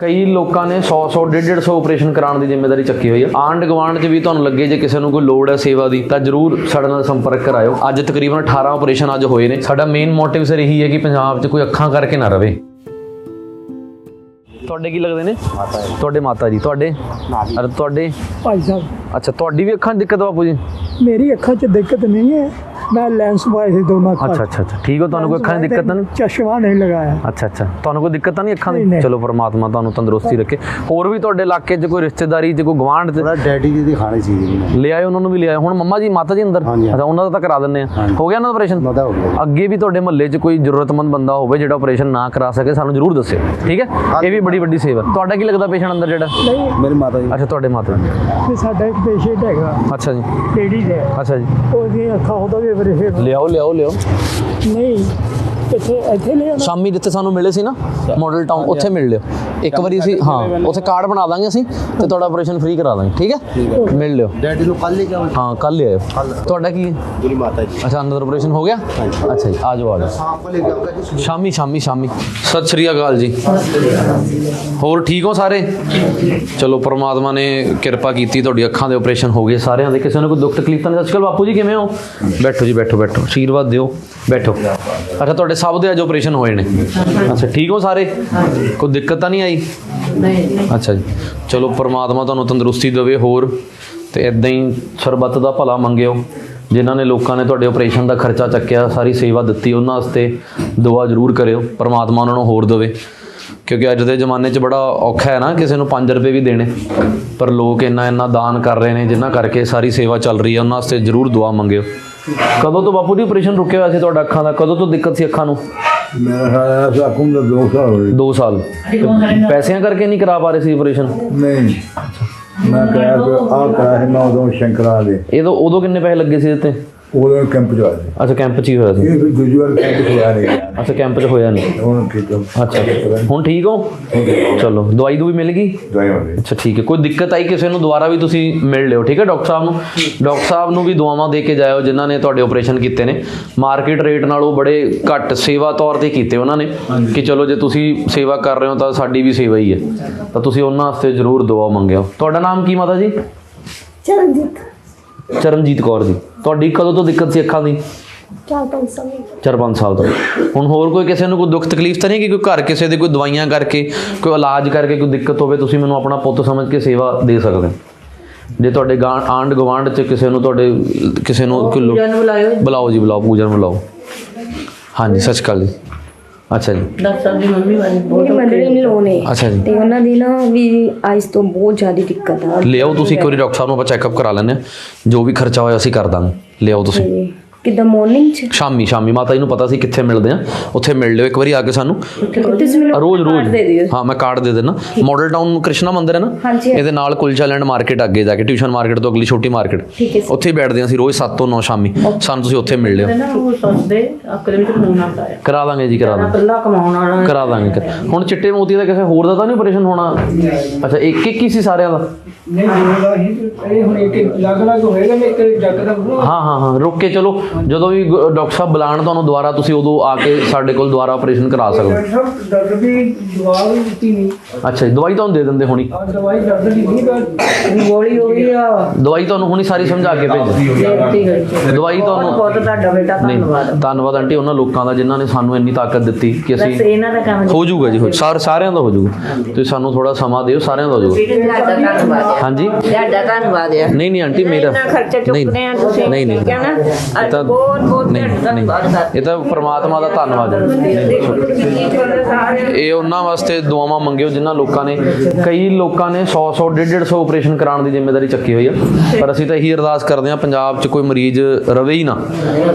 ਕਈ ਲੋਕਾਂ ਨੇ 100 100 150 150 ਆਪਰੇਸ਼ਨ ਕਰਾਉਣ ਦੀ ਜ਼ਿੰਮੇਵਾਰੀ ਚੱਕੀ ਹੋਈ ਹੈ ਆਂਡ ਗਵਾਂਡ 'ਚ ਵੀ ਤੁਹਾਨੂੰ ਲੱਗੇ ਜੇ ਕਿਸੇ ਨੂੰ ਕੋਈ ਲੋੜ ਹੈ ਸੇਵਾ ਦੀ ਤਾਂ ਜਰੂਰ ਸਾਡੇ ਨਾਲ ਸੰਪਰਕ ਕਰਾਇਓ। ਅੱਜ ਤਕਰੀਬਨ 18 ਆਪਰੇਸ਼ਨ ਅੱਜ ਹੋਏ ਨੇ। ਸਾਡਾ ਮੇਨ ਮੋਟਿਵ ਸਰ ਇਹੀ ਹੈ ਕਿ ਪੰਜਾਬ 'ਚ ਕੋਈ ਅੱਖਾਂ ਕਰਕੇ ਨਾ ਰਵੇ। ਤੁਹਾਡੇ ਕੀ ਲੱਗਦੇ ਨੇ? ਤੁਹਾਡੇ ਮਾਤਾ ਜੀ ਤੁਹਾਡੇ? ਅਰੇ ਤੁਹਾਡੇ? ਭਾਈ ਸਾਹਿਬ। ਅੱਛਾ ਤੁਹਾਡੀ ਵੀ ਅੱਖਾਂ 'ਚ ਦਿੱਕਤ ਬਾਪੂ ਜੀ? ਮੇਰੀ ਅੱਖਾਂ 'ਚ ਦਿੱਕਤ ਨਹੀਂ ਹੈ। ਮੈਂ ਲੈਂਸ ਪਾਏ ਸੀ ਦੋਨਾਂ ਅੱਖਾਂ 'ਚ। ਅੱਛਾ ਅੱਛਾ। ਅੱਛਾ ਠੀਕ ਹੋ ਤੁਹਾਨੂੰ ਕੋਈ ਅੱਖਾਂ 'ਚ ਦਿੱਕਤ ਤਾਂ ਨਹੀਂ? ਚਸ਼ਮਾ ਨਹੀਂ ਲਗਾਇਆ। ਅੱਛਾ ਅੱਛਾ। ਤੁਹਾਨੂੰ ਕੋਈ ਦਿੱਕਤ ਤਾਂ ਨਹੀਂ ਅੱਖਾਂ ਨਹੀਂ, ਦੀ? ਨਹੀਂ। ਚਲੋ ਪਰਮਾਤਮਾ ਤੁਹਾਨੂੰ ਤੰਦਰੁਸਤੀ ਰੱਖੇ। ਹੋਰ ਵੀ ਤੁਹਾਡੇ ਇਲਾਕੇ 'ਚ ਕੋਈ ਰਿਸ਼ਤੇਦਾਰੀ 'ਚ ਕੋਈ ਗਵਾਂਢ 'ਚ? ਥੋੜਾ ਡੈਡੀ ਜੀ ਦੀ ਖਾਣੀ ਸੀ ਜੀ ਲੈ ਆਏ ਉਹਨਾਂ ਨੂੰ ਵੀ ਲੈ ਆਏ ਹੁਣ ਮੰਮਾ ਜੀ ਮਾਤਾ ਜੀ ਅੰਦਰ? ਹਾਂਜੀ। ਅੱਛਾ ਉਹਨਾਂ ਦਾ ਤਾਂ ਕਰਾ ਦਿੰਨੇ ਆ। ਹਾਂਜੀ। ਹੋ ਗਿਆ ਨਾ ਆਪਰੇਸ਼ਨ ਮਦਾ ਹੋ ਗਿਆ। ਅੱਗੇ ਵੀ ਤੁਹਾਡੇ ਮਹੱਲੇ 'ਚ ਕੋਈ ਜ਼ਰੂਰਤਮੰਦ ਬੰਦਾ ਹੋਵੇ ਜਿਹੜਾ ਆਪਰੇਸ਼ਨ ਨਾ ਕਰਾ ਸਕੇ ਸਾਨੂੰ ਜ਼ਰੂਰ ਦੱਸਿਓ। ਠੀਕ ਹੈ? ਇਹ ਵੀ ਬੜੀ ਵੱਡੀ ਸੇਵਾ। ਤੁਹਾਡਾ ਕੀ ਲੱਗਦਾ ਪੇਸ਼ੈਂਟ ਅੰਦਰ ਜਿਹੜਾ? ਨਹੀਂ। ਮੇਰੀ ਮਾਤਾ ਜੀ। ਅੱਛਾ ਤੁਹਾਡੇ ਮਾਤਾ ਜੀ। ਤੇ ਸਾਡਾ ਇੱਕ ਪੇਸ਼ੈਂਟ ਹੈਗਾ। ਅੱਛਾ ਜੀ। ਲੇਡੀ ਦੇ। ਅੱਛਾ ਜੀ। ਉਹਦੀਆਂ ਅੱਖਾਂ ਉਹਦਾ ਵੀ ਆਪਰੇਸ਼ਨ ਲਿਆਓ ਲਿਆਓ ਲਿਆਓ ਨਹੀਂ ਇੱਥੇ ਇੱਥੇ ਲੈ ਆਉਣਾ। ਸ਼ਾਮੀ ਜਿੱਥੇ ਸਾਨੂੰ ਮਿਲੇ ਸੀ ਨਾ ਮਾਡਲ ਟਾਊਨ ਉੱਥੇ ਮਿਲ ਲਿਓ। ਇੱਕ ਵਾਰੀ ਅਸੀਂ ਹਾਂ ਉੱਥੇ ਕਾਰਡ ਬਣਾ ਦਾਂਗੇ ਅਸੀਂ ਤੇ ਤੁਹਾਡਾ ਆਪਰੇਸ਼ਨ ਫ੍ਰੀ ਕਰਾ ਦਾਂਗੇ ਠੀਕ ਹੈ? ਮਿਲ ਲਿਓ। ਡੈਡੀ ਨੂੰ ਕੱਲ ਹੀ ਕਿਹਾ ਹਾਂ ਕੱਲ ਹੀ ਆਇਓ। ਤੁਹਾਡਾ ਕੀ ਹੈ? ਮੇਰੀ ਮਾਤਾ ਜੀ। ਅੱਛਾ ਅੰਦਰ ਆਪਰੇਸ਼ਨ ਹੋ ਗਿਆ? ਅੱਛਾ ਜੀ ਆ ਜਾਓ ਆ ਜਾਓ। ਸ਼ਾਮ ਕੋ ਲੈ ਕੇ ਆਉਂਗਾ ਜੀ ਸ਼ਾਮੀ ਸ਼ਾਮੀ ਸ਼ਾਮੀ। ਸਤਿ ਸ਼੍ਰੀ ਅਕਾਲ ਜੀ। ਹੋਰ ਠੀਕ ਹੋ ਸਾਰੇ? ਚਲੋ ਪ੍ਰਮਾਤਮਾ ਨੇ ਕਿਰਪਾ ਕੀਤੀ ਤੁਹਾਡੀ ਅੱਖਾਂ ਦੇ ਆਪਰੇਸ਼ਨ ਹੋ ਗਏ ਸਾਰਿਆਂ ਦੇ। ਕਿਸੇ ਨੂੰ ਕੋਈ ਦੁੱਖ ਤਕਲੀਫ ਤਾਂ ਨਹੀਂ? ਸਤਿ ਸ਼੍ਰੀ ਅਕਾਲ ਬਾਪੂ ਜੀ ਕਿਵੇਂ ਹੋ? ਬੈਠੋ ਜੀ ਬੈਠੋ ਬੈਠੋ। ਆਸ਼ੀਰਵਾਦ ਦਿਓ। ਬੈਠੋ। ਅੱਛਾ ਤੁਹਾਡੇ ਸਭ ਦੇ ਅੱਜ ਆਪਰੇਸ਼ਨ ਹੋਏ ਨੇ। ਅੱਛਾ ਠੀਕ ਹੋ ਸਾਰੇ? ਕੋਈ ਦਿੱਕਤ ਤਾਂ ਨਹੀਂ ਆਈ? ਅੱਛਾ ਜੀ। ਚਲੋ ਪ੍ਰਮਾਤਮਾ ਤੁਹਾਨੂੰ ਤੰਦਰੁਸਤੀ ਦੇਵੇ ਹੋਰ। ਤੇ ਇਦਾਂ ਹੀ ਸਰਬੱਤ ਦਾ ਭਲਾ ਮੰਗਿਓ। ਜਿਨ੍ਹਾਂ ਨੇ ਲੋਕਾਂ ਨੇ ਤੁਹਾਡੇ ਆਪਰੇਸ਼ਨ ਦਾ ਖਰਚਾ ਚੱਕਿਆ ਸਾਰੀ ਸੇਵਾ ਦਿੱਤੀ ਉਹਨਾਂ ਵਾਸਤੇ ਦੁਆ ਜ਼ਰੂਰ ਕਰਿਓ। ਪ੍ਰਮਾਤਮਾ ਉਹਨਾਂ ਨੂੰ ਹੋਰ ਦੇਵੇ। ਕਿਉਂਕਿ ਅੱਜ ਦੇ ਜ਼ਮਾਨੇ 'ਚ ਬੜਾ ਔਖਾ ਹੈ ਨਾ ਕਿਸੇ ਨੂੰ 5 ਰੁਪਏ ਵੀ ਦੇਣੇ। ਪਰ ਲੋਕ ਇੰਨਾ ਇੰਨਾ ਦਾਨ ਕਰ ਰਹੇ ਨੇ ਜਿਨ੍ਹਾਂ ਕਰਕੇ ਸਾਰੀ ਸੇਵਾ ਚੱਲ ਰਹੀ ਹੈ ਉਹਨਾਂ ਵਾਸਤੇ ਜ਼ਰੂਰ ਦੁਆ ਮੰਗਿਓ। ਕਦੋਂ ਤੋਂ ਬਾਪੂ ਜੀ ਆਪਰੇਸ਼ਨ ਰੁਕਿਆ ਹੋਇਆ ਸੀ ਤੁਹਾਡਾ ਅੱਖਾਂ ਦਾ? ਕਦੋਂ ਤੋਂ ਦਿੱਕਤ ਸੀ ਅੱਖਾਂ ਨੂੰ? ਮੇਰਾ ਸਾਰਾ ਸਾਕੂਮ ਦਾ ਦੋ ਸਾਲ। ਹੋਏ 2 ਸਾਲ ਪੈਸਿਆਂ ਕਰਕੇ ਨਹੀਂ ਕਰਾ ਪਾ ਰਹੇ ਸੀ ਆਪਰੇਸ਼ਨ ਨਹੀਂ। ਮੈਂ ਕਿਹਾ ਕਿ ਆਹ ਕਰਾ ਹੈ ਮੈਂ ਉਦੋਂ ਸ਼ੰਕਰਾ ਦੇ। ਇਹ ਤਾਂ ਉਦੋਂ ਕਿੰਨੇ ਪੈਸੇ ਲੱਗੇ ਸੀ ਇਹਦੇ ਤੇ? ਉਦੋਂ ਕੈਂਪ ਚ ਆਏ ਸੀ। ਅੱਛਾ ਕੈਂਪ 'ਚ ਹੀ ਹੋਇਆ ਸੀ। ਇਹ ਫਿਰ ਦੂਜੀ ਵਾਰ ਕੈਂਪ ਚ ਆ ਨਹੀਂ। ਅੱਛਾ ਕੈਂਪ 'ਚ ਹੋਇਆ ਨਹੀਂ। ਹੁਣ ਠੀਕ ਹੈ ਅੱਛਾ ਹੁਣ ਠੀਕ ਹੋ? ਚਲੋ ਦਵਾਈ ਦੂਈ ਮਿਲ ਗਈ? ਦਵਾਈ ਹੋ ਗਈ। ਅੱਛਾ ਠੀਕ ਹੈ। ਕੋਈ ਦਿੱਕਤ ਆਈ ਕਿਸੇ ਨੂੰ ਦੁਬਾਰਾ ਵੀ ਤੁਸੀਂ ਮਿਲ ਲਿਓ ਠੀਕ ਹੈ ਡਾਕਟਰ ਸਾਹਿਬ ਨੂੰ? ਡਾਕਟਰ ਸਾਹਿਬ ਨੂੰ ਵੀ ਦੁਆਵਾਂ ਦੇ ਕੇ ਜਾਇਓ ਜਿਨ੍ਹਾਂ ਨੇ ਤੁਹਾਡੇ ਆਪਰੇਸ਼ਨ ਕੀਤੇ ਨੇ। ਮਾਰਕੀਟ ਰੇਟ ਨਾਲੋਂ ਬੜੇ ਘੱਟ ਸੇਵਾ ਤੌਰ ਤੇ ਕੀਤੇ ਉਹਨਾਂ ਨੇ ਕਿ ਚਲੋ ਜੇ ਤੁਸੀਂ ਸੇਵਾ ਕਰ ਰਹੇ ਹੋ ਤਾਂ ਸਾਡੀ ਵੀ ਸੇਵਾ ਹੀ ਹੈ। ਤਾਂ ਤੁਸੀਂ ਉਹਨਾਂ ਵਾਸਤੇ ਜ਼ਰੂਰ ਦੁਆ ਮੰਗਿਓ। ਤੁਹਾਡਾ ਨਾਮ ਕੀ ਮਾਤਾ ਜੀ? ਚਰਨਜੀਤ। ਚਰਨਜੀਤ ਕੌਰ ਜੀ। ਤੁਹਾਡੀ ਕਦੋਂ ਤੋਂ ਦਿੱਕਤ ਸੀ ਅੱਖਾਂ ਦੀ? ਚਾਰ ਪੰਜ ਸਾਲ ਚਾਰ ਪੰਜ ਸਾਲ ਤੋਂ। ਹੁਣ ਹੋਰ ਕੋਈ ਕਿਸੇ ਨੂੰ ਕੋਈ ਦੁੱਖ ਤਕਲੀਫ ਤਾਂ ਨਹੀਂ ਕਿ ਕੋਈ ਘਰ ਕਿਸੇ ਦੇ ਕੋਈ ਦਵਾਈਆਂ ਕਰਕੇ ਕੋਈ ਇਲਾਜ ਕਰਕੇ ਕੋਈ ਦਿੱਕਤ ਹੋਵੇ ਤੁਸੀਂ ਮੈਨੂੰ ਆਪਣਾ ਪੁੱਤ ਸਮਝ ਕੇ ਸੇਵਾ ਦੇ ਸਕਦੇ ਹੋ। ਜੇ ਤੁਹਾਡੇ ਗਾਂ ਆਂਡ ਗਵਾਂਡ ਚ ਕਿਸੇ ਨੂੰ ਤੁਹਾਡੇ ਕਿਸੇ ਨੂੰ ਕੋਈ ਬੁਲਾਓ ਜੀ ਬੁਲਾਓ ਪੂਜਾ ਨੂੰ ਬੁਲਾਓ। ਹਾਂਜੀ ਸੱਚ ਕਾਲ ਜੀ। ਅੱਛਾ ਜੀ। ਮੇਰੀ ਮਦਰ ਇਨ ਲੋ ਨੇ ਅੱਛਾ ਜੀ। ਤੇ ਉਹਨਾਂ ਦੀ ਨਾ ਵੀ ਆਈਸ ਤੋਂ ਬਹੁਤ ਜ਼ਿਆਦਾ ਦਿੱਕਤ ਆ। ਲਿਆਓ ਤੁਸੀਂ ਇੱਕ ਵਾਰੀ ਡਾਕਟਰ ਸਾਹਿਬ ਨੂੰ ਆਪਾਂ ਚੈੱਕਅਪ ਕਰਾ ਲੈਂਦੇ ਹਾਂ। ਜੋ ਵੀ ਖਰਚਾ ਹੋਇਆ ਅਸੀਂ ਕਰ ਦਾਂਗੇ। ਲਿਆਓ ਤੁਸੀਂ। ਕਿਦਾਂ ਮਾਰਨਿੰਗ ਚ? ਸ਼ਾਮੀ ਸ਼ਾਮੀ। ਮਾਤਾ ਜੀ ਨੂੰ ਪਤਾ ਸੀ ਕਿੱਥੇ ਮਿਲਦੇ ਆ। ਉੱਥੇ ਮਿਲ ਲਿਓ ਇੱਕ ਵਾਰੀ ਆ ਕੇ ਸਾਨੂੰ। ਤੁਸੀਂ ਮੈਨੂੰ ਰੋਜ਼ ਰੋਜ਼। ਦੇ ਦਿਓ। ਹਾਂ ਮੈਂ ਕਾਰਡ ਦੇ ਦੇਣਾ ਮਾਡਲ ਟਾਊਨ ਕ੍ਰਿਸ਼ਨਾ ਮੰਦਿਰ ਹੈ ਨਾ। ਇਹਦੇ ਨਾਲ ਕੁਲਚਾ ਲੈਂਡ ਮਾਰਕੀਟ ਅੱਗੇ ਜਾ ਕੇ ਟਿਊਸ਼ਨ ਮਾਰਕੀਟ ਤੋਂ ਅਗਲੀ ਛੋਟੀ ਮਾਰਕੀਟ। ਉੱਥੇ ਬੈਠਦੇ ਹਾਂ ਅਸੀਂ ਰੋਜ਼ 7 ਤੋਂ 9 ਸ਼ਾਮੀ। ਸਾਨੂੰ ਤੁਸੀਂ ਉੱਥੇ ਮਿਲ ਲਿਓ। ਨਾ ਉਹ ਸੌਦੇ ਅਕਲ ਵਿੱਚ ਖੂਨ ਆਉਂਦਾ ਹੈ। ਕਰਾ ਦਾਂਗੇ ਜੀ ਕਰਾ ਦਾਂਗੇ। ਕੱਲਾ ਕਮਾਉਣ ਵਾਲਾ ਕਰਾ ਦਾਂਗੇ ਹੁਣ ਚਿੱਟੇ ਮੋਤੀ ਦਾ ਕਿਸੇ ਹੋਰ ਦਾ ਤਾਂ ਨਹੀਂ ਆਪਰੇਸ਼ਨ ਹੋਣਾ? ਅੱਛਾ ਇੱਕ ਇੱਕ ਹੀ ਸੀ ਸਾਰਿਆਂ ਦਾ? ਨਹੀਂ ਜਿਹੜਾ ਹੀ ਇਹ ਹੁਣ ਇੱਕ ਅਲੱਗ ਅਲੱਗ ਹੋਏਗਾ ਮੈਂ ਇੱਕ ਜੱਗ ਦਾ ਹਾਂ ਹਾਂ ਹਾਂ। ਰੁਕ ਕੇ ਚਲੋ। ਜਦੋਂ ਵੀ ਗ- ਡਾਕਟਰ ਸਾਹਿਬ ਬੁਲਾਣ ਤੁਹਾਨੂੰ ਦੁਬਾਰਾ ਤੁਸੀਂ ਉਦੋਂ ਆ ਕੇ ਸਾਡੇ ਕੋਲ ਦੁਬਾਰਾ ਆਪਰੇਸ਼ਨ ਕਰਾ ਸਕਦੇ ਹੋ। ਸਾਹਿਬ ਡਾਕਟਰ ਵੀ ਦਵਾ ਵੀ ਦਿੱਤੀ ਨਹੀਂ। ਅੱਛਾ ਜੀ ਦਵਾਈ ਤੁਹਾਨੂੰ ਦੇ ਦਿੰਦੇ ਹੁਣੀ? ਆ ਦਵਾਈ ਡਾਕਟਰ ਦੀ ਨਹੀਂ ਪਰ ਗੋਲੀ ਹੋ ਗਈ ਆ। ਦਵਾਈ ਤੁਹਾਨੂੰ ਹੁਣੀ ਸਾਰੀ ਸਮਝਾ ਕੇ ਭੇਜ। ਗਈ। ਦਵਾਈ ਤੁਹਾਨੂੰ ਬਹੁਤ ਤੁਹਾਡਾ ਬੇਟਾ ਨਹੀਂ ਧੰਨਵਾਦ। ਧੰਨਵਾਦ ਆਂਟੀ ਉਹਨਾਂ ਲੋਕਾਂ ਦਾ ਜਿਨ੍ਹਾਂ ਨੇ ਸਾਨੂੰ ਇੰਨੀ ਤਾਕਤ ਦਿੱਤੀ ਕਿ ਬਸ ਅਸੀਂ ਇਹਨਾਂ ਦਾ ਕੰਮ ਹੋ ਜਾਊਗਾ ਜੀ ਹੋ ਸਾਰ ਸਾਰਿਆਂ ਦਾ ਹੋ ਜਾਊਗਾ। ਤੁਸੀਂ ਸਾਨੂੰ ਥੋੜਾ ਸਮਾਂ ਦਿਓ ਸਾਰਿਆਂ ਦਾ ਹੋ ਜਾਊਗਾ। ਤੁਹਾਡਾ ਧੰਨਵਾਦ ਆ ਹਾਂਜੀ। ਤੁਹਾਡਾ ਧੰਨਵਾਦ ਆ ਨਹੀਂ ਨਹੀਂ ਆਂਟੀ ਮੇਰਾ ਇੰਨਾ ਖਰਚਾ ਚੁੱਕਦੇ ਆ ਤੁਸੀਂ ਨਹੀਂ ਨਹੀਂ। ਠੀਕ ਹੈ ਨਾ? ਅੱਜ ਤਾਂ ਬਹੁਤ ਧੰਨਵਾਦ ਇਹ ਤਾਂ ਪ੍ਰਮਾਤਮਾ ਦਾ ਧੰਨਵਾਦ ਹੈ। ਇਹ ਉਹਨਾਂ ਵਾਸਤੇ ਦੁਆਵਾਂ ਮੰਗਿਓ ਜਿਨ੍ਹਾਂ ਲੋਕਾਂ ਨੇ ਕਈ ਲੋਕਾਂ ਨੇ 100 100 150 150 ਆਪਰੇਸ਼ਨ ਕਰਾਉਣ ਦੀ ਜ਼ਿੰਮੇਵਾਰੀ ਚੱਕੀ ਹੋਈ ਆ। ਪਰ ਅਸੀਂ ਤਾਂ ਇਹੀ ਅਰਦਾਸ ਕਰਦੇ ਹਾਂ ਪੰਜਾਬ 'ਚ ਕੋਈ ਮਰੀਜ਼ ਰਵੇ ਹੀ ਨਾ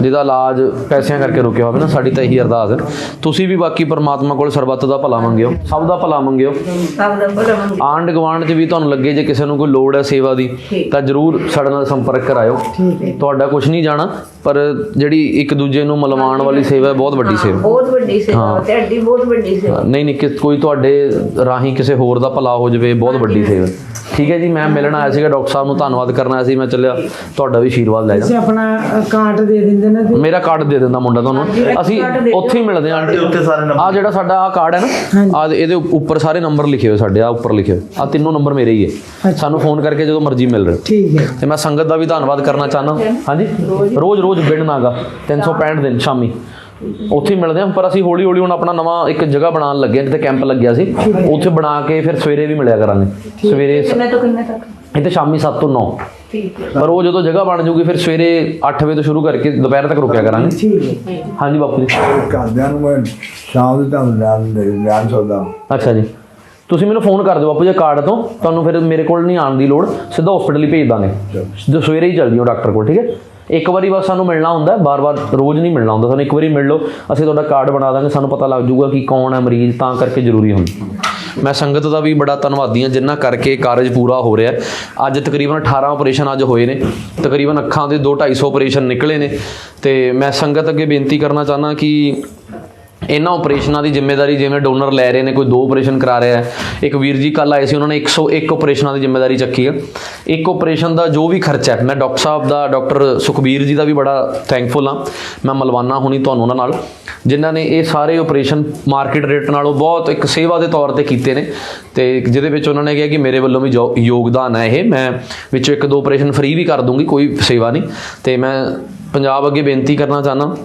ਜਿਹਦਾ ਇਲਾਜ ਪੈਸਿਆਂ ਕਰਕੇ ਰੁਕਿਆ ਹੋਵੇ ਨਾ ਸਾਡੀ ਤਾਂ ਇਹੀ ਅਰਦਾਸ ਹੈ। ਤੁਸੀਂ ਵੀ ਬਾਕੀ ਪ੍ਰਮਾਤਮਾ ਕੋਲ ਸਰਬੱਤ ਦਾ ਭਲਾ ਮੰਗਿਓ ਸਭ ਦਾ ਭਲਾ ਮੰਗਿਓ। ਸਭ ਦਾ ਭਲਾ ਮੰਗੀ ਆਂਡ ਗਵਾਂਡ 'ਚ ਵੀ ਤੁਹਾਨੂੰ ਲੱਗੇ ਜੇ ਕਿਸੇ ਨੂੰ ਕੋਈ ਲੋੜ ਹੈ ਸੇਵਾ ਦੀ ਤਾਂ ਜਰੂਰ ਸਾਡੇ ਨਾਲ ਸੰਪਰਕ ਕਰਾਇਓ। ਤੁਹਾਡਾ ਕੁਝ ਨਹੀਂ ਜਾਣਾ ਪਰ ਜਿਹੜੀ ਇੱਕ ਦੂਜੇ ਨੂੰ ਮਲਵਾਉਣ ਵਾਲੀ ਸੇਵਾ ਹੈ ਬਹੁਤ ਵੱਡੀ ਸੇਵਾ। ਬਹੁਤ ਵੱਡੀ ਸੇਵਾ ਤੇ ਅੱਡੀ ਬਹੁਤ ਵੱਡੀ ਸੇਵਾ। ਨਹੀਂ ਨਹੀਂ ਕੋਈ ਤੁਹਾਡੇ ਰਾਹੀਂ ਕਿਸੇ ਹੋਰ ਦਾ ਭਲਾ ਹੋ ਜਾਵੇ ਬਹੁਤ ਵੱਡੀ ਸੇਵਾ। ਠੀਕ ਹੈ ਜੀ ਮੈਂ ਮਿਲਣ ਆਇਆ ਸੀਗਾ ਡਾਕਟਰ ਸਾਹਿਬ ਨੂੰ ਧੰਨਵਾਦ ਕਰਨ ਸੀ ਮੈਂ ਚੱਲਿਆ ਤੁਹਾਡਾ ਵੀ ਆਸ਼ੀਰਵਾਦ ਲੈ ਜਾ ਤੁਸੀਂ ਆਪਣਾ ਕਾਰਡ ਦੇ ਦਿੰਦੇ ਨੇ ਤੇ ਮੇਰਾ ਕਾਰਡ ਦੇ ਦਿੰਦਾ ਮੁੰਡਾ ਤੁਹਾਨੂੰ। ਅਸੀਂ ਉੱਥੇ ਹੀ ਮਿਲਦੇ ਹਾਂ। ਆਂਟੀ ਉੱਤੇ ਸਾਰੇ ਨੰਬਰ। ਆ ਜਿਹੜਾ ਸਾਡਾ ਆ ਕਾਰਡ ਹੈ ਨਾ ਆ ਇਹਦੇ ਉੱਪਰ ਸਾਰੇ ਨੰਬਰ ਲਿਖੇ ਹੋਏ ਸਾਡੇ ਆ ਉੱਪਰ ਲਿਖੇ ਹੋਏ। ਆ ਤਿੰਨੋਂ ਨੰਬਰ ਮੇਰੇ ਹੀ ਹੈ। ਸਾਨੂੰ ਫੋਨ ਕਰਕੇ ਜਦੋਂ ਮਰਜ਼ੀ ਮਿਲ ਰਹੇ ਠੀਕ ਹੈ। ਤੇ ਮੈਂ ਸੰਗਤ ਦਾ ਵੀ ਧੰਨਵਾਦ ਕਰਨਾ ਚਾਹਨਾ ਹਾਂਜੀ? ਰੋਜ਼ ਰੋਜ਼ ਬਿਨ ਨਾਗਾ 365 ਦਿਨ ਸ਼ਾਮੀ। ਉੱਥੇ ਮਿਲਦੇ ਹਾਂ ਪਰ ਅਸੀਂ ਹੌਲੀ ਹੌਲੀ ਹੁਣ ਆਪਣਾ ਨਵਾਂ ਇੱਕ ਜਗ੍ਹਾ ਬਣਾਉਣ ਲੱਗੇ ਹਾਂ ਜਿੱਥੇ ਕੈਂਪ ਲੱਗਿਆ ਸੀ। ਉੱਥੇ ਬਣਾ ਕੇ ਫਿਰ ਸਵੇਰੇ ਵੀ ਮਿਲਿਆ ਕਰਾਂਗੇ। ਸਵੇਰੇ ਕਿੰਨੇ ਤੋਂ ਕਿੰਨੇ ਤੱਕ? ਇੱਥੇ ਸ਼ਾਮੀ 7 ਤੋਂ 9 ਠੀਕ ਹੈ। ਪਰ ਉਹ ਜਦੋਂ ਜਗ੍ਹਾ ਬਣ ਜੂਗੀ ਫਿਰ ਸਵੇਰੇ 8 ਵਜੇ ਤੋਂ ਸ਼ੁਰੂ ਕਰਕੇ ਦੁਪਹਿਰ ਤੱਕ ਰੁਕਿਆ ਕਰਾਂਗੇ। ਹਾਂਜੀ ਬਾਪੂ ਜੀ। ਘਰਦਿਆਂ ਨੂੰ ਮੈਂ ਸ਼ਾਮ ਦੇ ਟਾਈਮ ਲੈਣ ਲੈਣ ਸਕਦਾ ਅੱਛਾ ਜੀ। ਤੁਸੀਂ ਮੈਨੂੰ ਫੋਨ ਕਰ ਦਿਓ ਬਾਪੂ ਜੀ ਕਾਰਡ ਤੋਂ। ਤੁਹਾਨੂੰ ਫਿਰ ਮੇਰੇ ਕੋਲ ਨਹੀਂ ਆਉਣ ਦੀ ਲੋੜ। ਸਿੱਧਾ ਹਸਪੀਟਲ ਹੀ ਭੇਜ ਦਾਂਗੇ। ਸਵੇਰੇ ਹੀ ਚੱਲ ਜਿਓ ਡਾਕਟਰ ਕੋਲ ਠੀਕ ਹੈ? ਇੱਕ ਵਾਰੀ ਬਸ ਸਾਨੂੰ ਮਿਲਣਾ ਹੁੰਦਾ, ਬਾਰ-ਬਾਰ ਰੋਜ਼ ਨਹੀਂ ਮਿਲਣਾ ਹੁੰਦਾ। ਸਾਨੂੰ ਇੱਕ ਵਾਰੀ ਮਿਲ ਲਓ, ਅਸੀਂ ਤੁਹਾਡਾ ਕਾਰਡ ਬਣਾ ਦਾਂਗੇ, ਸਾਨੂੰ ਪਤਾ ਲੱਗ ਜਾਊਗਾ ਕਿ ਕੌਣ ਹੈ ਮਰੀਜ਼, ਤਾਂ ਕਰਕੇ ਜ਼ਰੂਰੀ ਹੁੰਦਾ। ਮੈਂ ਸੰਗਤ ਦਾ ਵੀ ਬੜਾ ਧੰਨਵਾਦੀ ਹਾਂ ਜਿਨ੍ਹਾਂ ਕਰਕੇ ਕਾਰਜ ਪੂਰਾ ਹੋ ਰਿਹਾ ਅੱਜ ਤਕਰੀਬਨ 18 ਆਪਰੇਸ਼ਨ ਅੱਜ ਹੋਏ ਨੇ। ਤਕਰੀਬਨ ਅੱਖਾਂ ਦੇ 2 250 ਆਪਰੇਸ਼ਨ ਨਿਕਲੇ ਨੇ। ਤੇ ਮੈਂ ਸੰਗਤ ਅੱਗੇ ਬੇਨਤੀ ਕਰਨਾ ਚਾਹਨਾ ਕਿ ਇਹਨਾਂ ਆਪਰੇਸ਼ਨਾਂ ਦੀ ਜ਼ਿੰਮੇਵਾਰੀ ਜਿਵੇਂ ਡੋਨਰ ਲੈ ਰਹੇ ਨੇ, ਕੋਈ ਦੋ ਆਪਰੇਸ਼ਨ ਕਰਾ ਰਿਹਾ ਹੈ। ਇੱਕ ਵੀਰ ਜੀ ਕੱਲ ਆਏ ਸੀ, ਉਹਨਾਂ ਨੇ 101 ਆਪਰੇਸ਼ਨਾਂ ਦੀ ਜ਼ਿੰਮੇਵਾਰੀ ਚੱਕੀ ਹੈ ਇੱਕ ਆਪਰੇਸ਼ਨ ਦਾ ਜੋ ਵੀ ਖਰਚਾ ਹੈ, ਮੈਂ ਡਾਕਟਰ ਸਾਹਿਬ ਦਾ, ਡਾਕਟਰ ਸੁਖਬੀਰ ਜੀ ਦਾ ਵੀ ਬੜਾ ਥੈਂਕਫੁਲ ਹਾਂ। ਮੈਂ ਮਲਵਾਨਾ ਹੁਣੀ ਤੁਹਾਨੂੰ ਉਹਨਾਂ ਨਾਲ। ਜਿਨ੍ਹਾਂ ਨੇ ਇਹ ਸਾਰੇ ਆਪਰੇਸ਼ਨ ਮਾਰਕੀਟ ਰੇਟ ਨਾਲੋਂ ਬਹੁਤ ਇੱਕ ਸੇਵਾ ਦੇ ਤੌਰ ਤੇ ਕੀਤੇ ਨੇ। ਤੇ ਜਿਹਦੇ ਵਿੱਚ ਉਹਨਾਂ ਨੇ ਕਿਹਾ ਕਿ ਮੇਰੇ ਵੱਲੋਂ ਵੀ ਜੋ- ਯੋਗਦਾਨ ਹੈ ਇਹ, ਮੈਂ ਵਿੱਚੋਂ ਇੱਕ ਦੋ ਆਪਰੇਸ਼ਨ ਫ੍ਰੀ ਵੀ ਕਰ ਦੂੰਗੀ, ਕੋਈ ਸੇਵਾ ਨਹੀਂ। ਤੇ ਮੈਂ ਪੰਜਾਬ ਅੱਗੇ ਬੇਨਤੀ ਕਰਨਾ ਚਾਹਨਾ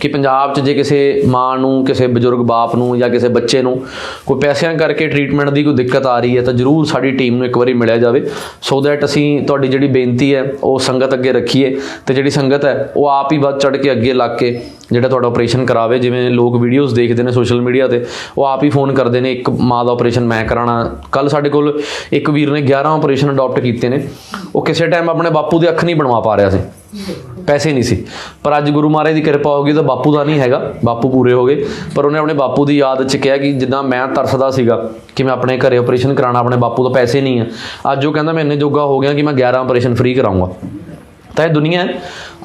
ਕਿ ਪੰਜਾਬ 'ਚ ਜੇ ਕਿਸੇ ਮਾਂ ਨੂੰ, ਕਿਸੇ ਬਜ਼ੁਰਗ ਬਾਪ ਨੂੰ ਜਾਂ ਕਿਸੇ ਬੱਚੇ ਨੂੰ ਕੋਈ ਪੈਸਿਆਂ ਕਰਕੇ ਟ੍ਰੀਟਮੈਂਟ ਦੀ ਕੋਈ ਦਿੱਕਤ ਆ ਰਹੀ ਹੈ ਤਾਂ ਜਰੂਰ ਸਾਡੀ ਟੀਮ ਨੂੰ ਇੱਕ ਵਾਰੀ ਮਿਲਿਆ ਜਾਵੇ। ਸੋ ਦੈਟ ਅਸੀਂ ਤੁਹਾਡੀ ਜਿਹੜੀ ਬੇਨਤੀ ਹੈ, ਉਹ ਸੰਗਤ ਅੱਗੇ ਰੱਖੀਏ ਤੇ ਜਿਹੜੀ ਸੰਗਤ ਹੈ, ਉਹ ਆਪ ਹੀ ਵੱਧ ਚੜ ਕੇ ਅੱਗੇ ਲੱਗ ਕੇ ਜਿਹੜਾ ਤੁਹਾਡਾ ਆਪਰੇਸ਼ਨ ਕਰਾਵੇ। ਜਿਵੇਂ ਲੋਕ ਵੀਡੀਓਜ਼ ਦੇਖਦੇ ਨੇ ਸੋਸ਼ਲ ਮੀਡੀਆ ਤੇ, ਉਹ ਆਪ ਹੀ ਫੋਨ ਕਰਦੇ ਨੇ, ਇੱਕ ਮਾਂ ਦਾ ਆਪਰੇਸ਼ਨ ਮੈਂ ਕਰਾਣਾ ਕੱਲ ਸਾਡੇ ਕੋਲ ਇੱਕ ਵੀਰ ਨੇ 11 ਆਪਰੇਸ਼ਨ ਅਡਾਪਟ ਕੀਤੇ ਨੇ। ਉਹ ਕਿਸੇ ਟਾਈਮ ਆਪਣੇ ਬਾਪੂ ਦੀ ਅੱਖ ਨਹੀਂ ਬਣਵਾ ਪਾ ਰਿਹਾ ਸੀ। ਪੈਸੇ ਨਹੀਂ ਸੀ। ਪਰ ਅੱਜ ਗੁਰੂ ਮਹਾਰਾਜ ਦੀ ਕਿਰਪਾ ਹੋ ਗਈ ਤਾਂ ਬਾਪੂ ਦਾ ਨਹੀਂ ਹੈਗਾ, ਬਾਪੂ ਪੂਰੇ ਹੋ ਗਏ। ਪਰ ਉਹਨੇ ਆਪਣੇ ਬਾਪੂ ਦੀ ਯਾਦ 'ਚ ਕਿਹਾ ਕਿ ਜਿੱਦਾਂ ਮੈਂ ਤਰਸਦਾ ਸੀਗਾ ਕਿ ਮੈਂ ਆਪਣੇ ਘਰੇ ਆਪਰੇਸ਼ਨ ਕਰਾਉਣਾ, ਆਪਣੇ ਬਾਪੂ ਤੋਂ ਪੈਸੇ ਨਹੀਂ ਆ। ਅੱਜ ਉਹ ਕਹਿੰਦਾ ਮੈਂ ਇੰਨੇ ਜੋਗਾ ਹੋ ਗਿਆ ਕਿ ਮੈਂ 11 ਆਪਰੇਸ਼ਨ ਫ੍ਰੀ ਕਰਾਉਂਗਾ ਤਾਂ ਇਹ ਦੁਨੀਆ ਹੈ।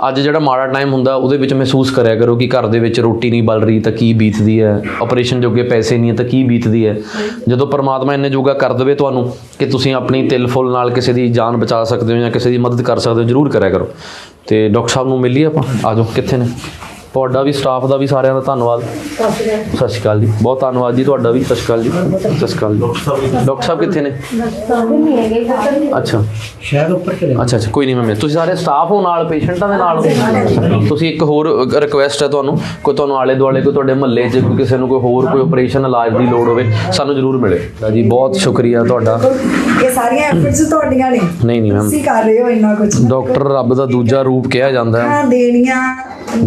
ਅੱਜ ਜਿਹੜਾ ਮਾੜਾ ਟਾਈਮ ਹੁੰਦਾ, ਉਹਦੇ ਵਿੱਚ ਮਹਿਸੂਸ ਕਰਿਆ ਕਰੋ ਕਿ ਘਰ ਦੇ ਵਿੱਚ ਰੋਟੀ ਨਹੀਂ ਬਲ ਰਹੀ, ਤਾਂ ਕੀ ਬੀਤਦੀ ਹੈ? ਆਪਰੇਸ਼ਨ ਜੋਗੇ ਪੈਸੇ ਨਹੀਂ ਹੈ ਤਾਂ ਕੀ ਬੀਤਦੀ ਹੈ? ਜਦੋਂ ਪਰਮਾਤਮਾ ਇੰਨੇ ਜੋਗਾ ਕਰ ਦੇਵੇ ਤੁਹਾਨੂੰ ਕਿ ਤੁਸੀਂ ਆਪਣੀ ਤਿਲ ਫੁੱਲ ਨਾਲ ਕਿਸੇ ਦੀ ਜਾਨ ਬਚਾ ਸਕਦੇ ਹੋ ਜਾਂ ਕਿਸੇ ਦੀ ਮਦਦ ਕਰ ਸਕਦੇ ਹੋ, ਜਰੂਰ ਕਰਿਆ ਕਰੋ। ਤੇ ਡਾਕਟਰ ਸਾਹਿਬ ਨੂੰ ਮਿਲੀਏ ਆਪਾਂ? ਆ ਜਾਓ ਕਿੱਥੇ ਨੇ? ਤੁਹਾਡਾ ਵੀ ਸਟਾਫ ਦਾ ਵੀ ਸਾਰਿਆਂ ਦਾ ਧੰਨਵਾਦ। ਸਤਿ ਸ਼੍ਰੀ ਅਕਾਲ ਜੀ। ਬਹੁਤ ਧੰਨਵਾਦ ਜੀ ਤੁਹਾਡਾ ਵੀ। ਸਤਿ ਸ਼੍ਰੀ ਅਕਾਲ ਜੀ। ਸਤਿ ਸ਼੍ਰੀ ਅਕਾਲ ਜੀ। ਡਾਕਟਰ ਸਾਹਿਬ ਕਿੱਥੇ ਨੇ? ਅੱਛਾ। ਸ਼ਾਇਦ ਉੱਪਰ ਚਲੇ ਅੱਛਾ ਅੱਛਾ। ਕੋਈ ਨਹੀਂ ਮੈਂ ਤੁਸੀਂ ਸਾਰੇ ਸਟਾਫ ਹੋ ਨਾਲ ਪੇਸ਼ੈਂਟਾਂ ਦੇ ਨਾਲ? ਹੋ ਤੁਸੀਂ ਇੱਕ ਹੋਰ ਰਿਕੁਐਸਟ ਹੈ ਤੁਹਾਨੂੰ। ਕੋਈ ਤੁਹਾਨੂੰ ਆਲੇ ਦੁਆਲੇ ਕੋਈ ਤੁਹਾਡੇ ਮਹੱਲੇ 'ਚ ਕੋਈ ਕਿਸੇ ਨੂੰ ਕੋਈ ਹੋਰ ਕੋਈ ਆਪਰੇਸ਼ਨ ਇਲਾਜ ਦੀ ਲੋੜ ਹੋਵੇ ਸਾਨੂੰ ਜ਼ਰੂਰ ਮਿਲੇ। ਜੀ ਬਹੁਤ ਸ਼ੁਕਰੀਆ ਤੁਹਾਡਾ। ਇਹ ਸਾਰੀਆਂ ਐਫਰਟਸ ਤੁਹਾਡੀਆਂ ਨੇ? ਨਹੀਂ ਨਹੀਂ ਮੈਮ ਤੁਸੀਂ ਕਰ ਰਹੇ ਹੋ ਇੰਨਾ ਕੁਝ ਡਾਕਟਰ ਰੱਬ ਦਾ ਦੂਜਾ ਰੂਪ ਕਿਹਾ ਜਾਂਦਾ ਹੈ। ਹਾਂ ਦੇਣੀਆਂ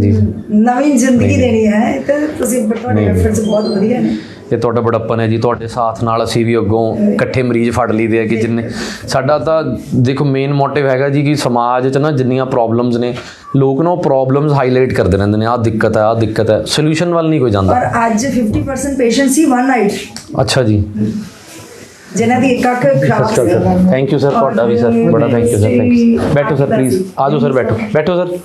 ਜੀ। ਨਵੀਂ ਜ਼ਿੰਦਗੀ ਦੇਣੀ ਹੈ। ਤੇ ਤੁਸੀਂ ਤੁਹਾਡੇ ਐਫਰਟਸ ਬਹੁਤ ਵਧੀਆ ਨੇ। ਇਹ ਤੁਹਾਡਾ ਬੜੱਪਨ ਹੈ ਜੀ। ਤੁਹਾਡੇ ਸਾਥ ਨਾਲ ਅਸੀਂ ਵੀ ਅੱਗੋਂ ਇਕੱਠੇ ਮਰੀਜ਼ ਫੜ ਲਈਦੇ ਆ ਕਿ ਜਿੰਨੇ ਸਾਡਾ ਤਾਂ ਦੇਖੋ ਮੇਨ ਮੋਟਿਵ ਹੈਗਾ ਜੀ ਕਿ ਸਮਾਜ 'ਚ ਨਾ ਜਿੰਨੀਆਂ ਪ੍ਰੋਬਲਮਸ ਨੇ ਲੋਕ ਨਾ ਉਹ ਪ੍ਰੋਬਲਮਸ ਹਾਈਲਾਈਟ ਕਰਦੇ ਰਹਿੰਦੇ ਨੇ। ਆਹ ਦਿੱਕਤ ਹੈ ਆਹ ਦਿੱਕਤ ਹੈ। ਸੋਲੂਸ਼ਨ ਵੱਲ ਨਹੀਂ ਕੋਈ ਜਾਂਦਾ। ਪਰ ਅੱਜ 50% ਪੇਸ਼ੈਂਟ ਸੀ ਵਨ ਨਾਈਟ ਅੱਛਾ ਜੀ। ਜਿਨ੍ਹਾਂ ਦੀ ਇੱਕ ਅੱਖ ਖਰਾਬ ਸੀ। ਥੈਂਕ ਯੂ ਸਰ ਤੁਹਾਡਾ ਵੀ ਸਰ ਬੜਾ ਥੈਂਕ ਯੂ ਸਰ ਬੈਠੋ ਸਰ ਪਲੀਜ਼ ਆ ਜਾਓ ਸਰ ਬੈਠੋ। ਬੈਠੋ ਸਰ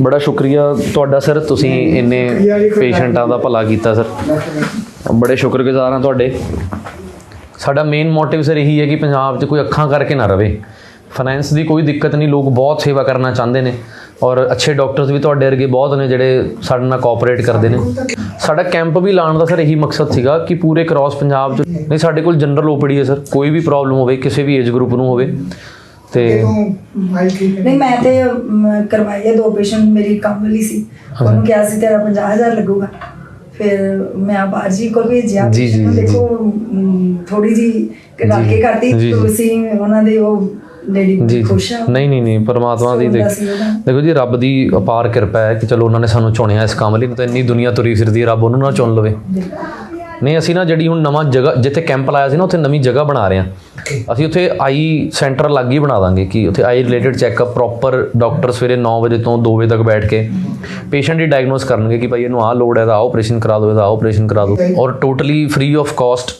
ਬੜਾ ਸ਼ੁਕਰੀਆ ਤੁਹਾਡਾ ਸਰ ਤੁਸੀਂ ਇੰਨੇ ਪੇਸ਼ੈਂਟਾਂ ਦਾ ਭਲਾ ਕੀਤਾ ਸਰ। ਬੜੇ ਸ਼ੁਕਰਗੁਜ਼ਾਰ ਹਾਂ ਤੁਹਾਡੇ। ਸਾਡਾ ਮੇਨ ਮੋਟਿਵ ਸਰ ਇਹੀ ਹੈ ਕਿ ਪੰਜਾਬ 'ਚ ਕੋਈ ਅੱਖਾਂ ਕਰਕੇ ਨਾ ਰਵੇ। ਫਾਈਨੈਂਸ ਦੀ ਕੋਈ ਦਿੱਕਤ ਨਹੀਂ ਲੋਕ ਬਹੁਤ ਸੇਵਾ ਕਰਨਾ ਚਾਹੁੰਦੇ ਨੇ। ਔਰ ਅੱਛੇ ਡਾਕਟਰਸ ਵੀ ਤੁਹਾਡੇ ਵਰਗੇ ਬਹੁਤ ਨੇ ਜਿਹੜੇ ਸਾਡੇ ਨਾਲ ਕੋਆਪਰੇਟ ਕਰਦੇ ਨੇ। ਸਾਡਾ ਕੈਂਪ ਵੀ ਲਾਉਣ ਦਾ ਸਰ ਇਹੀ ਮਕਸਦ ਸੀਗਾ ਕਿ ਪੂਰੇ ਕ੍ਰਾਸ ਪੰਜਾਬ 'ਚ ਨਹੀਂ ਸਾਡੇ ਕੋਲ ਜਨਰਲ ਓਪੀਡੀ ਹੈ ਸਰ। ਕੋਈ ਵੀ ਪ੍ਰੋਬਲਮ ਹੋਵੇ ਕਿਸੇ ਵੀ ਏਜ ਗਰੁੱਪ ਨੂੰ ਹੋਵੇ। ਤੇ ਨਹੀਂ ਮੈਂ ਤੇ ਅਮ, ਕਰਵਾਈ ਹੈ ਦੋ ਪੇਸ਼ੈਂਟ ਮੇਰੀ ਕੰਮ ਵਾਲੀ ਸੀ। ਉਹਨੂੰ ਕਿਹਾ ਸੀ ਤੇਰਾ 50000 ਲੱਗੂਗਾ। ਫਿਰ ਮੈਂ ਬਾਹਰ ਜੀ ਕੋਲ ਭੇਜਿਆ ਜੀ, ਦੇਖੋ ਥੋੜੀ ਜੀ ਰੱਖ ਕੇ ਕਰਤੀ ਜੀ, ਜੀ। ਤੁਸੀਂ ਉਹਨਾਂ ਦੇ ਉਹ ਲੇਡੀ ਜੀ ਖੁਸ਼ ਆ। ਨਹੀਂ ਨਹੀਂ ਨਹੀਂ ਪਰਮਾਤਮਾ ਦੀ ਦੇਖ ਸੀ ਉਹਦਾ। ਦੇਖੋ ਜੀ ਰੱਬ ਦੀ ਅਪਾਰ ਕਿਰਪਾ ਹੈ ਕਿ ਚਲੋ ਉਹਨਾਂ ਨੇ ਸਾਨੂੰ ਚੁਣਿਆ ਇਸ ਕੰਮ ਲਈ ਨਹੀਂ ਤਾਂ ਇੰਨੀ ਦੁਨੀਆ ਤੁਰੀ ਫਿਰਦੀ ਹੈ ਰੱਬ ਉਹਨੂੰ ਨਾ ਚੁਣ ਲਵੇ। ਨਹੀਂ ਅਸੀਂ ਨਾ ਜਿਹੜੀ ਹੁਣ ਨਵਾਂ ਜਗ੍ਹਾ ਜਿੱਥੇ ਕੈਂਪ ਲਾਇਆ ਸੀ ਨਾ ਉੱਥੇ ਨਵੀਂ ਜਗ੍ਹਾ ਬਣਾ ਰਹੇ ਹਾਂ। ਅਸੀਂ ਉੱਥੇ ਆਈ ਸੈਂਟਰ ਲੱਗ ਹੀ ਬਣਾ ਦਾਂਗੇ ਕਿ ਉੱਥੇ eye related checkup proper doctor ਸਵੇਰੇ 9 ਵਜੇ ਤੋਂ 2 ਵਜੇ ਤੱਕ ਬੈਠ ਕੇ ਪੇਸ਼ੈਂਟ ਦੀ ਡਾਇਗਨੋਸ ਕਰਨਗੇ ਕਿ ਭਾਈ ਇਹਨੂੰ ਆਹ ਲੋੜ ਹੈ ਆਹ ਆਪਰੇਸ਼ਨ ਕਰਾ ਦਿਓ ਇਹਦਾ ਆਪਰੇਸ਼ਨ ਕਰਾ ਦਿਓ। ਔਰ totally free of cost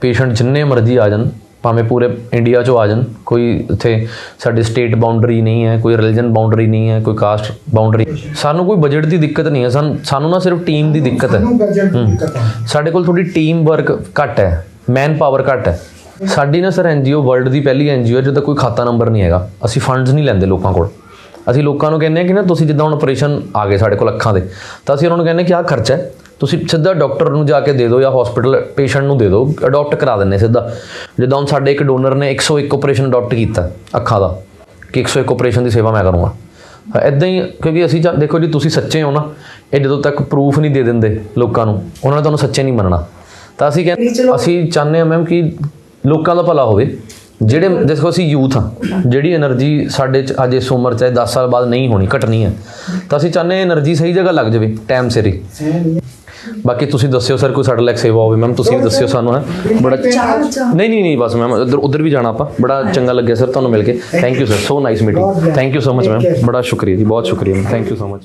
patient ਜਿੰਨੇ ਮਰਜ਼ੀ ਆ ਜਾਣ। ਭਾਵੇਂ ਪੂਰੇ ਇੰਡੀਆ 'ਚੋਂ ਆ ਜਾਣ ਕੋਈ ਇੱਥੇ ਸਾਡੀ ਸਟੇਟ ਬਾਉਂਡਰੀ ਨਹੀਂ ਹੈ ਕੋਈ ਰਿਲੀਜਨ ਬਾਉਂਡਰੀ ਨਹੀਂ ਹੈ ਕੋਈ ਕਾਸਟ ਬਾਉਂਡਰੀ ਸਾਨੂੰ ਕੋਈ ਬਜਟ ਦੀ ਦਿੱਕਤ ਨਹੀਂ ਹੈ ਸਾਨੂੰ ਨਾ ਸਿਰਫ ਟੀਮ ਦੀ ਦਿੱਕਤ ਹੈ। ਹੂੰ। ਸਾਡੇ ਕੋਲ ਥੋੜੀ ਟੀਮ ਵਰਕ ਘੱਟ ਹੈ ਮੈਨ ਪਾਵਰ ਘੱਟ ਹੈ। ਸਾਡੀ ਨਾ ਸਰ ਐਨਜੀਓ ਵਰਲਡ ਦੀ ਪਹਿਲੀ ਐਨਜੀਓ ਜਿਹਦਾ ਕੋਈ ਖਾਤਾ ਨੰਬਰ ਨਹੀਂ ਹੈਗਾ। ਅਸੀਂ ਫੰਡਸ ਨਹੀਂ ਲੈਂਦੇ ਲੋਕਾਂ ਕੋਲ। ਅਸੀਂ ਲੋਕਾਂ ਨੂੰ ਕਹਿੰਦੇ ਆ ਕਿ ਨਾ ਤੁਸੀਂ ਜਿੱਦਾਂ ਹੁਣ ਆਪਰੇਸ਼ਨ ਆ ਗਏ ਸਾਡੇ ਕੋਲ ਅੱਖਾਂ ਦੇ ਤਾਂ ਅਸੀਂ ਉਹਨਾਂ ਨੂੰ ਕਹਿੰਦੇ ਕਿ ਆਹ ਖਰਚਾ ਹੈ। ਤੁਸੀਂ ਸਿੱਧਾ ਡਾਕਟਰ ਨੂੰ ਜਾ ਕੇ ਦੇ ਦਿਓ ਜਾਂ ਹਸਪੀਟਲ ਪੇਸ਼ੈਂਟ ਨੂੰ ਦੇ ਦਿਓ ਅਡਾਪਟ ਕਰਾ ਦਿੰਨੇ ਸਿੱਧਾ। ਜਿੱਦਾਂ ਹੁਣ ਸਾਡੇ ਇੱਕ ਡੋਨਰ ਨੇ 101 ਆਪਰੇਸ਼ਨ ਅਡਾਪਟ ਕੀਤਾ ਅੱਖਾਂ ਦਾ ਕਿ 101 ਆਪਰੇਸ਼ਨ ਦੀ ਸੇਵਾ ਮੈਂ ਕਰੂੰਗਾ। ਇਦਾਂ ਹੀ ਕਿਉਂਕਿ ਅਸੀਂ ਦੇਖੋ ਜੀ ਤੁਸੀਂ ਸੱਚੇ ਹੋ ਨਾ ਇਹ ਜਦੋਂ ਤੱਕ ਪ੍ਰੂਫ ਨਹੀਂ ਦੇ ਦਿੰਦੇ ਲੋਕਾਂ ਨੂੰ ਉਹਨਾਂ ਨੇ ਤੁਹਾਨੂੰ ਸੱਚੇ ਨਹੀਂ ਮੰਨਣਾ। ਤਾਂ ਅਸੀਂ ਕਹਿੰਦੇ ਅਸੀਂ ਚਾਹੁੰਦੇ ਹਾਂ ਮੈਮ ਕਿ ਲੋਕਾਂ ਦਾ ਭਲਾ ਹੋਵੇ। ਜਿਹੜੇ ਦੇਖੋ ਅਸੀਂ ਯੂਥ ਆ ਜਿਹੜੀ એનર્ਜੀ ਸਾਡੇ ਚ ਅੱਜ ਇਸ ਉਮਰ ਚ 10 ਸਾਲ ਬਾਅਦ ਨਹੀਂ ਹੋਣੀ ਘਟਣੀ ਹੈ। ਤਾਂ ਅਸੀਂ ਚਾਹੁੰਦੇ ਐਨਰਜੀ ਸਹੀ ਜਗ੍ਹਾ ਲੱਗ ਜਾਵੇ ਟਾਈਮ ਸਿਰ ਬਾਕੀ ਤੁਸੀਂ ਦੱਸਿਓ ਸਰ ਕੋਈ ਸਾਡੇ ਲਈ ਸੇਵਾ ਹੋਵੇ ਮੈਮ ਤੁਸੀਂ ਵੀ ਦੱਸਿਓ ਸਾਨੂੰ ਹੈ। ਬੜਾ ਨਹੀਂ ਨਹੀਂ ਨਹੀਂ ਬਸ ਮੈਮ ਉਧਰ ਉਧਰ ਵੀ ਜਾਣਾ ਆਪਾਂ। ਬੜਾ ਚੰਗਾ ਲੱਗਿਆ ਸਰ ਤੁਹਾਨੂੰ ਮਿਲ ਕੇ। Thank you sir so nice meeting thank you so much ma'am ਬੜਾ ਸ਼ੁਕਰੀਆ ਜੀ ਬਹੁਤ ਸ਼ੁਕਰੀਆ ਥੈਂਕ ਯੂ ਸੋ ਮਚ